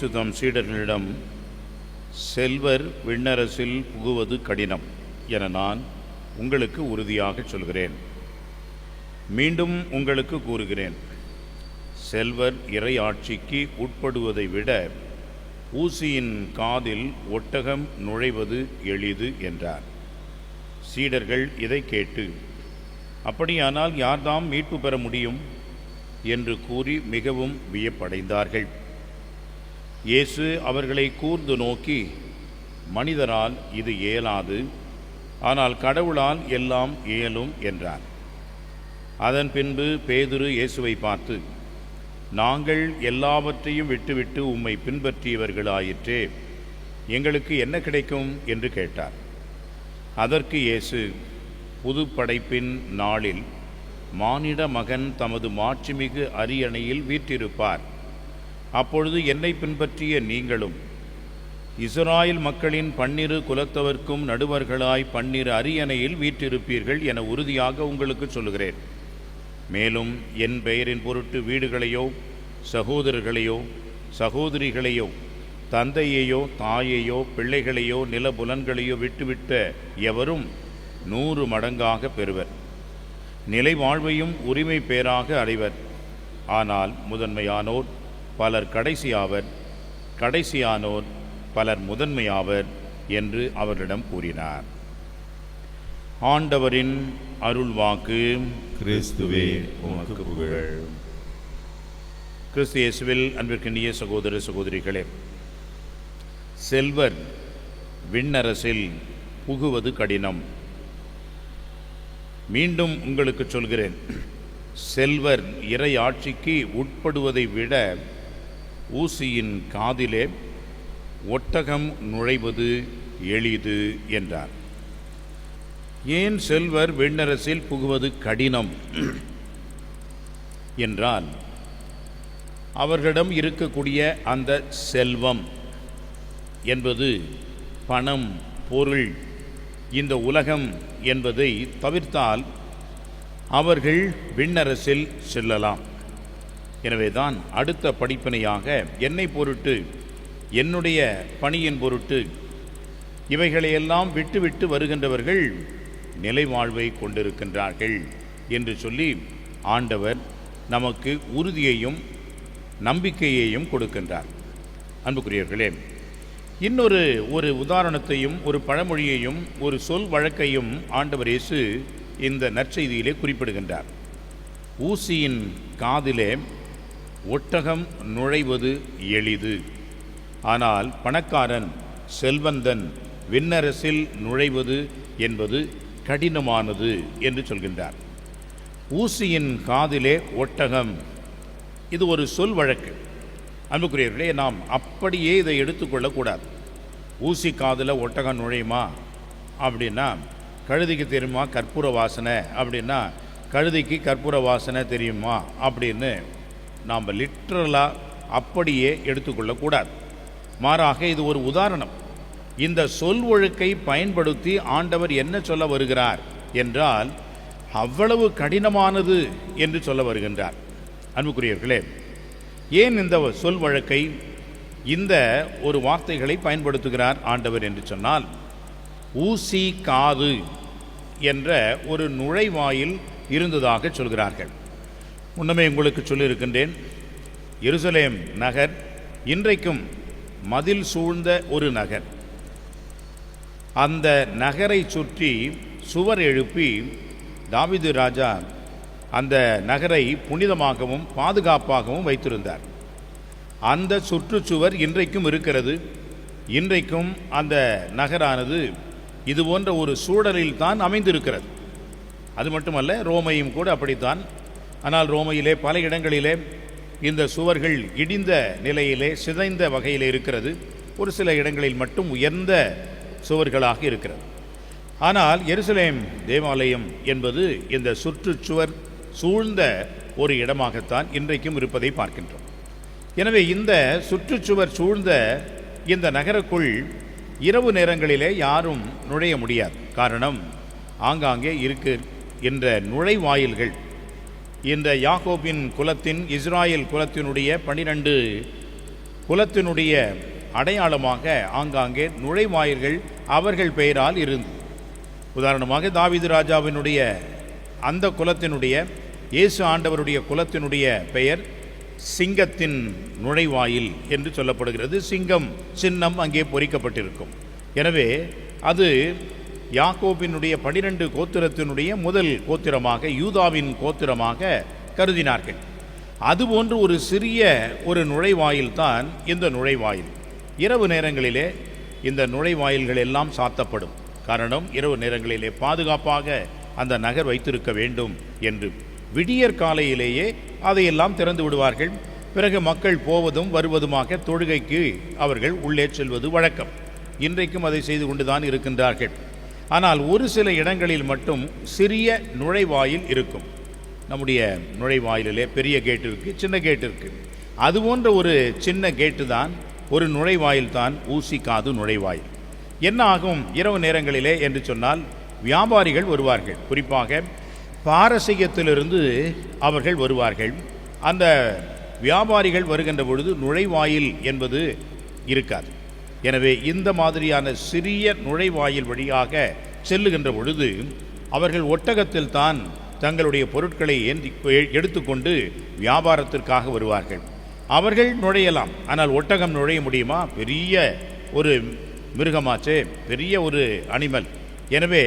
இயேசு தம் சீடர்களிடம் செல்வர் விண்ணரசில் புகுவது கடினம் என நான் உங்களுக்கு உறுதியாகச் சொல்கிறேன். மீண்டும் உங்களுக்கு கூறுகிறேன். செல்வர் இறை ஆட்சிக்கு உட்படுவதை விட ஊசியின் காதில் ஒட்டகம் நுழைவது எளிது என்றார். சீடர்கள் இதை கேட்டு அப்படியானால் யார்தாம் மீட்பு பெற முடியும்? என்று கூறி மிகவும் வியப்படைந்தார்கள். இயேசு அவர்களை கூர்ந்து நோக்கி மனிதரால் இது இயலாது ஆனால் கடவுளால் எல்லாம் இயலும் என்றார். அதன் பின்பு பேதுரு இயேசுவை பார்த்து நாங்கள் எல்லாவற்றையும் விட்டுவிட்டு உம்மை பின்பற்றியவர்களாயிற்றே எங்களுக்கு என்ன கிடைக்கும்? என்று கேட்டார். அதற்கு இயேசு புது படைப்பின் நாளில் மானிட மகன் தமது மாட்சிமிகு அரியணையில் வீற்றிருப்பார். அப்பொழுது என்னை பின்பற்றிய நீங்களும் இஸ்ராயல் மக்களின் பன்னிரு குலத்தவர்க்கும் நடுவர்களாய் பன்னிரு அரியணையில் வீற்றிருப்பீர்கள் என உறுதியாக உங்களுக்கு சொல்லுகிறேன். மேலும் என் பெயரின் பொருட்டு வீடுகளையோ சகோதரர்களையோ சகோதரிகளையோ தந்தையையோ தாயையோ பிள்ளைகளையோ நிலபுலன்களையோ விட்டுவிட்ட எவரும் நூறு மடங்காக பெறுவர். நிலை வாழ்வையும் உரிமை பேராக அடைவர். ஆனால் முதன்மையானோர் பலர் கடைசியாவர் கடைசியானோர் பலர் முதன்மையாவர் என்று அவரிடம் கூறினார். ஆண்டவரின் அருள்வாக்கு கிறிஸ்துவே உமக்கு புகழ். கிறிஸ்து இயேசுவில் அன்பிற்கினிய சகோதர சகோதரிகளே செல்வர் விண்ணரசில் புகுவது கடினம். மீண்டும் உங்களுக்கு சொல்கிறேன் செல்வர் இறை ஆட்சிக்கு உட்படுவதை விட ஊசியின் காதிலே ஒட்டகம் நுழைவது எளிது என்றார். ஏன் செல்வர் விண்ணரசில் புகுவது கடினம்? என்றால் அவர்களிடம் இருக்கக்கூடிய அந்த செல்வம் என்பது பணம் பொருள் இந்த உலகம் என்பதை தவிர்த்தால் அவர்கள் விண்ணரசில் செல்லலாம். எனவேதான் அடுத்த படிப்பினையாக என்னை பொருட்டு என்னுடைய பணியின் பொருட்டு இவைகளையெல்லாம் விட்டுவிட்டு வருகின்றவர்கள் நிலை வாழ்வை கொண்டிருக்கின்றார்கள் என்று சொல்லி ஆண்டவர் நமக்கு உறுதியையும் நம்பிக்கையையும் கொடுக்கின்றார். அன்புக்குரியவர்களே இன்னொரு ஒரு உதாரணத்தையும் ஒரு பழமொழியையும் ஒரு சொல் வழக்கையும் ஆண்டவர் இயேசு இந்த நற்செய்தியிலே குறிப்பிடுகின்றார். ஊசியின் காதிலே ஒட்டகம் நுழைவது எளிது. ஆனால் பணக்காரன் செல்வந்தன் விண்ணரசில் நுழைவது என்பது கடினமானது என்று சொல்கின்றார். ஊசியின் காதிலே ஒட்டகம் இது ஒரு சொல் வழக்கு. அன்புக்குரியவர்களே நாம் அப்படியே இதை எடுத்துக்கொள்ளக்கூடாது ஊசி காதில் ஒட்டகம் நுழையுமா? அப்படின்னா கழுதைக்கு தெரியுமா கற்பூர வாசனை? அப்படின்னா கழுதைக்கு கற்பூர வாசனை தெரியுமா? அப்படின்னு நாம் லிட்ரலாக அப்படியே எடுத்துக்கொள்ளக்கூடாது. மாறாக இது ஒரு உதாரணம். இந்த சொல் ஒழுக்கை பயன்படுத்தி ஆண்டவர் என்ன சொல்ல வருகிறார் என்றால் அவ்வளவு கடினமானது என்று சொல்ல வருகின்றார். அன்புக்குரியவர்களே ஏன் இந்த சொல் வழக்கை இந்த ஒரு வார்த்தைகளை பயன்படுத்துகிறார் ஆண்டவர் என்று சொன்னால் ஊசி காது என்ற ஒரு நுழைவாயில் இருந்ததாக சொல்கிறார்கள். முன்னமே உங்களுக்கு சொல்லியிருக்கின்றேன் எருசலேம் நகர் இன்றைக்கும் மதில் சூழ்ந்த ஒரு நகர். அந்த நகரை சுற்றி சுவர் எழுப்பி தாவிது ராஜா அந்த நகரை புனிதமாகவும் பாதுகாப்பாகவும் வைத்திருந்தார். அந்த சுற்றுச்சுவர் இன்றைக்கும் இருக்கிறது. இன்றைக்கும் அந்த நகரானது இது போன்ற ஒரு சூழலில் தான் அமைந்திருக்கிறது. அது மட்டுமல்ல ரோமையும் கூட அப்படித்தான் ஆனால் ரோமையிலே பல இடங்களிலே இந்த சுவர்கள் இடிந்த நிலையிலே சிதைந்த வகையில் இருக்கிறது. ஒரு சில இடங்களில் மட்டும் உயர்ந்த சுவர்களாக இருக்கிறது. ஆனால் எருசலேம் தேவாலயம் என்பது இந்த சுற்றுச்சுவர் சூழ்ந்த ஒரு இடமாகத்தான் இன்றைக்கும் இருப்பதை பார்க்கின்றோம். எனவே இந்த சுற்றுச்சுவர் சூழ்ந்த இந்த நகருக்குள் இரவு நேரங்களிலே யாரும் நுழைய முடியாது. காரணம் ஆங்காங்கே இருக்கின்ற நுழைவாயில்கள் இந்த யாகோபின் குலத்தின் இஸ்ராயல் குலத்தினுடைய பனிரெண்டு குலத்தினுடைய அடையாளமாக ஆங்காங்கே நுழைவாயில்கள் அவர்கள் பெயரால் இருந்து. உதாரணமாக தாவிது ராஜாவினுடைய அந்த குலத்தினுடைய இயேசு ஆண்டவருடைய குலத்தினுடைய பெயர் சிங்கத்தின் நுழைவாயில் என்று சொல்லப்படுகிறது. சிங்கம் சின்னம் அங்கே பொறிக்கப்பட்டிருக்கும். எனவே அது யாக்கோபினுடைய பனிரெண்டு கோத்திரத்தினுடைய முதல் கோத்திரமாக யூதாவின் கோத்திரமாக கருதினார்கள். அதுபோன்று ஒரு சிறிய ஒரு நுழைவாயில் தான் இந்த நுழைவாயில். இரவு நேரங்களிலே இந்த நுழைவாயில்கள் எல்லாம் சாத்தப்படும். காரணம் இரவு நேரங்களிலே பாதுகாப்பாக அந்த நகர் வைத்திருக்க வேண்டும் என்று. விடியற் காலையிலேயே அதையெல்லாம் திறந்து விடுவார்கள். பிறகு மக்கள் போவதும் வருவதுமாக தொழுகைக்கு அவர்கள் உள்ளே செல்வது வழக்கம். இன்றைக்கும் அதை செய்து கொண்டுதான் இருக்கின்றார்கள். ஆனால் ஒரு சில இடங்களில் மட்டும் சிறிய நுழைவாயில் இருக்கும். நம்முடைய நுழைவாயிலே பெரிய கேட் இருக்குது சின்ன கேட் இருக்குது அது போன்ற ஒரு சின்ன கேட்டு தான் ஒரு நுழைவாயில் தான் ஊசி காது நுழைவாயில். என்ன ஆகும்? இரவு நேரங்களிலே என்று சொன்னால் வியாபாரிகள் வருவார்கள். குறிப்பாக பாரசீகத்திலிருந்து அவர்கள் வருவார்கள். அந்த வியாபாரிகள் வருகின்ற பொழுது நுழைவாயில் என்பது இருக்காது. எனவே இந்த மாதிரியான சிறிய நுழைவாயில் வழியாக செல்லுகின்ற பொழுது அவர்கள் ஒட்டகத்தில் தான் தங்களுடைய பொருட்களை ஏந்தி எடுத்துக்கொண்டு வியாபாரத்திற்காக வருவார்கள். அவர்கள் நுழையலாம். ஆனால் ஒட்டகம் நுழைய முடியுமா? பெரிய ஒரு மிருகமாச்சே. பெரிய ஒரு அனிமல். எனவே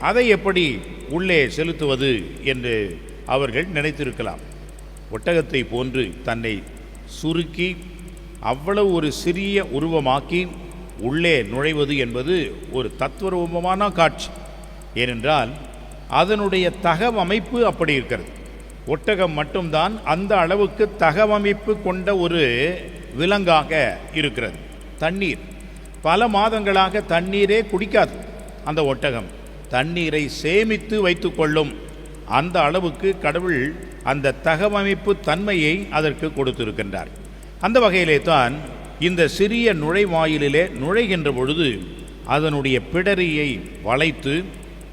அதை எப்படி உள்ளே செலுத்துவது என்று அவர்கள் நினைத்திருக்கலாம். ஒட்டகத்தை போன்று தன்னை சுருக்கி அவ்வளவு ஒரு சிறிய உருவமாக்கி உள்ளே நுழைவது என்பது ஒரு தத்துவரூபமான காட்சி. ஏனென்றால் அதனுடைய தகவமைப்பு அப்படி இருக்கிறது. ஒட்டகம் மட்டும்தான் அந்த அளவுக்கு தகவமைப்பு கொண்ட ஒரு விலங்காக இருக்கிறது. தண்ணீர். பல மாதங்களாக தண்ணீரே குடிக்காது அந்த ஒட்டகம். தண்ணீரை சேமித்து வைத்துக்கொள்ளும் அந்த அளவுக்கு கடவுள் அந்த தகவமைப்பு தன்மையை அதற்கு கொடுத்திருக்கின்றார். அந்த வகையிலே தான் இந்த சிறிய நுழைவாயிலிலே நுழைகின்ற பொழுது அதனுடைய பிடரியை வளைத்து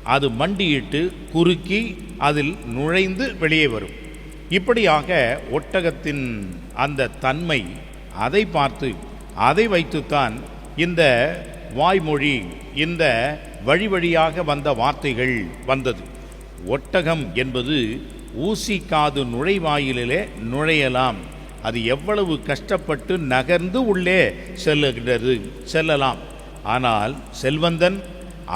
அது மண்டியிட்டு குறுக்கி அதில் நுழைந்து வெளியே வரும். இப்படியாக ஒட்டகத்தின் அந்த தன்மை அதை பார்த்து அதை வைத்துத்தான் இந்த வாய்மொழி இந்த வழி வழியாக வந்த வார்த்தைகள் வந்தது. ஒட்டகம் என்பது ஊசி காது நுழைவாயிலிலே நுழையலாம். அது எவ்வளவு கஷ்டப்பட்டு நகர்ந்து உள்ளே செல்லுகின்றது செல்லலாம். ஆனால் செல்வந்தன்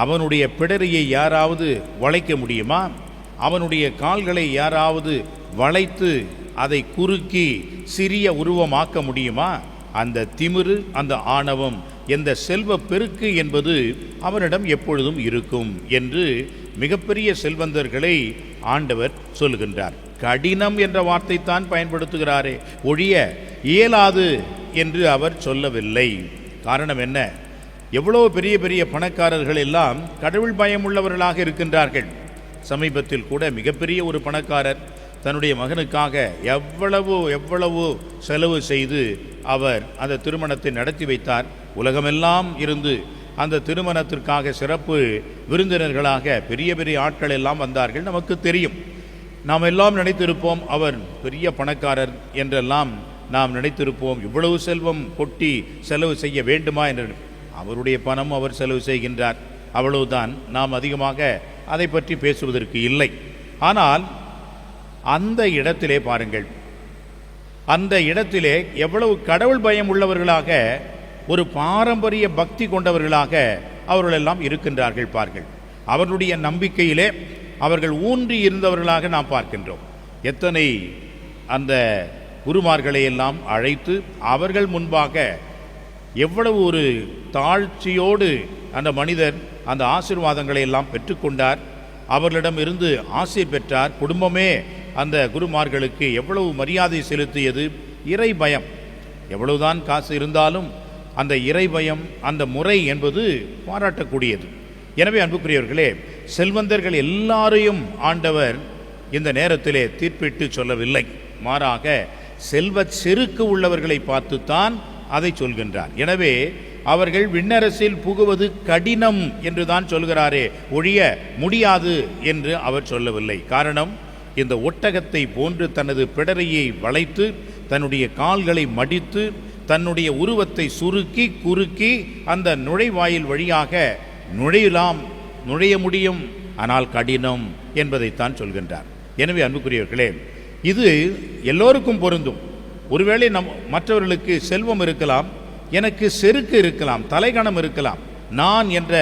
அவனுடைய பிடரியை யாராவது வளைக்க முடியுமா? அவனுடைய கால்களை யாராவது வளைத்து அதை குறுக்கி சிறிய உருவமாக்க முடியுமா? அந்த திமிரு அந்த ஆணவம் எந்த செல்வ பெருக்கு என்பது அவனிடம் எப்பொழுதும் இருக்கும் என்று மிகப்பெரிய செல்வந்தர்களை ஆண்டவர் சொல்கின்றார் கடினம் என்ற வார்த்தை தான் பயன்படுத்துகிறாரே. ஒழிய இயலாது என்று அவர் சொல்லவில்லை. காரணம் என்ன? எவ்வளோ பெரிய பெரிய பணக்காரர்கள் எல்லாம் கடவுள் பயம் உள்ளவர்களாக இருக்கின்றார்கள். சமீபத்தில் கூட மிகப்பெரிய ஒரு பணக்காரர் தன்னுடைய மகனுக்காக எவ்வளவு எவ்வளவு செலவு செய்து அவர் அந்த திருமணத்தை நடத்தி வைத்தார். உலகமெல்லாம் இருந்து அந்த திருமணத்திற்காக சிறப்பு விருந்தினர்களாக பெரிய பெரிய ஆட்கள் எல்லாம் வந்தார்கள். நமக்கு தெரியும். நாம் எல்லாம் நினைத்திருப்போம் அவர் பெரிய பணக்காரர் என்றெல்லாம் நாம் நினைத்திருப்போம். இவ்வளவு செல்வம் கொட்டி செலவு செய்ய வேண்டுமா என்று அவருடைய பணம் அவர் செலவு செய்கின்றார். அவ்வளவுதான் நாம் அதிகமாக அதை பற்றி பேசுவதற்கு இல்லை. ஆனால் அந்த இடத்திலே பாருங்கள். அந்த இடத்திலே எவ்வளவு கடவுள் பயம் உள்ளவர்களாக ஒரு பாரம்பரிய பக்தி கொண்டவர்களாக அவர்களெல்லாம் இருக்கின்றார்கள் பார்கள் அவர்களுடைய நம்பிக்கையிலே அவர்கள் ஊன்றி இருந்தவர்களாக நாம் பார்க்கின்றோம். எத்தனை அந்த குருமார்களை எல்லாம் அழைத்து அவர்கள் முன்பாக எவ்வளவு ஒரு தாழ்ச்சியோடு அந்த மனிதர் அந்த ஆசீர்வாதங்களை எல்லாம் பெற்றுக்கொண்டார். அவர்களிடம் இருந்து ஆசை பெற்றார். குடும்பமே அந்த குருமார்களுக்கு எவ்வளவு மரியாதை செலுத்தியது. இறை பயம். எவ்வளவுதான் காசு இருந்தாலும் அந்த இறை பயம் அந்த முறை என்பது பாராட்டக்கூடியது. எனவே அன்புக்குரியவர்களே செல்வந்தர்கள் எல்லாரையும் ஆண்டவர் இந்த நேரத்திலே தீர்ப்பிட்டு சொல்லவில்லை. மாறாக செல்வ செருக்கு உள்ளவர்களை பார்த்துத்தான் அதை சொல்கின்றார். எனவே அவர்கள் விண்ணரசில் புகுவது கடினம் என்று தான் சொல்கிறாரே ஒழிய முடியாது என்று அவர் சொல்லவில்லை. காரணம் இந்த ஒட்டகத்தை போன்று தனது பிடரையை வளைத்து தன்னுடைய கால்களை மடித்து தன்னுடைய உருவத்தை சுருக்கி குறுக்கி அந்த நுழைவாயில் வழியாக நுழையலாம் நுழைய முடியும் ஆனால் கடினம் என்பதைத்தான் சொல்கின்றார். எனவே அன்புக்குரியவர்களே இது எல்லோருக்கும் பொருந்தும். ஒருவேளை நம் மற்றவர்களுக்கு செல்வம் இருக்கலாம் எனக்கு செருக்கு இருக்கலாம் தலைகணம் இருக்கலாம் நான் என்ற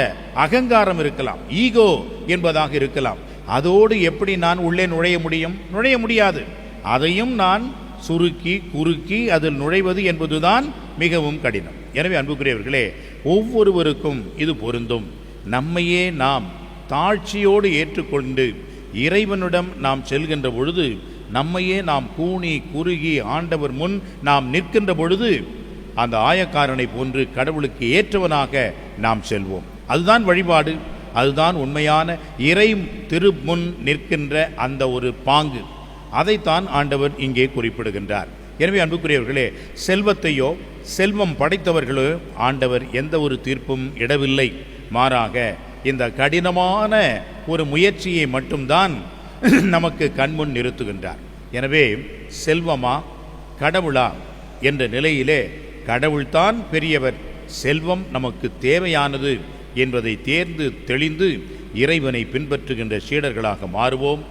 அகங்காரம் இருக்கலாம் ஈகோ என்பதாக இருக்கலாம். அதோடு எப்படி நான் உள்ளே நுழைய முடியும்? நுழைய முடியாது. அதையும் நான் சுருக்கி குறுக்கி அதில் நுழைவது என்பதுதான் மிகவும் கடினம். எனவே அன்புக்குரியவர்களே ஒவ்வொருவருக்கும் இது பொருந்தும். நம்மையே நாம் தாழ்ச்சியோடு ஏற்றுக்கொண்டு இறைவனிடம் நாம் செல்கின்ற பொழுது நம்மையே நாம் கூனி குறுகி ஆண்டவர் முன் நாம் நிற்கின்ற பொழுது அந்த ஆயக்காரனை போன்று கடவுளுக்கு ஏற்றவனாக நாம் செல்வோம். அதுதான் வழிபாடு அதுதான் உண்மையான இறை திரு முன் நிற்கின்ற அந்த ஒரு பாங்கு. அதைத்தான் ஆண்டவர் இங்கே குறிப்பிடுகின்றார். எனவே அன்புக்குரியவர்களே செல்வத்தையோ செல்வம் படைத்தவர்களோ ஆண்டவர் எந்த ஒரு தீர்ப்பும் இடவில்லை. மாறாக இந்த கடினமான ஒரு முயற்சியை மட்டும்தான் நமக்கு கண்முன் நிறுத்துகின்றார். எனவே செல்வமா கடவுளா என்ற நிலையிலே கடவுள்தான் பெரியவர் செல்வம் நமக்கு தேவையானது என்பதை தேர்ந்து தெளிந்து இறைவனை பின்பற்றுகின்ற சீடர்களாக மாறுவோம்.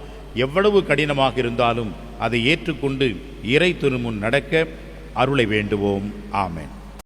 எவ்வளவு கடினமாக இருந்தாலும் அதை ஏற்றுக்கொண்டு இறை திருமுன் நடக்க அருளை வேண்டுவோம். ஆமேன்.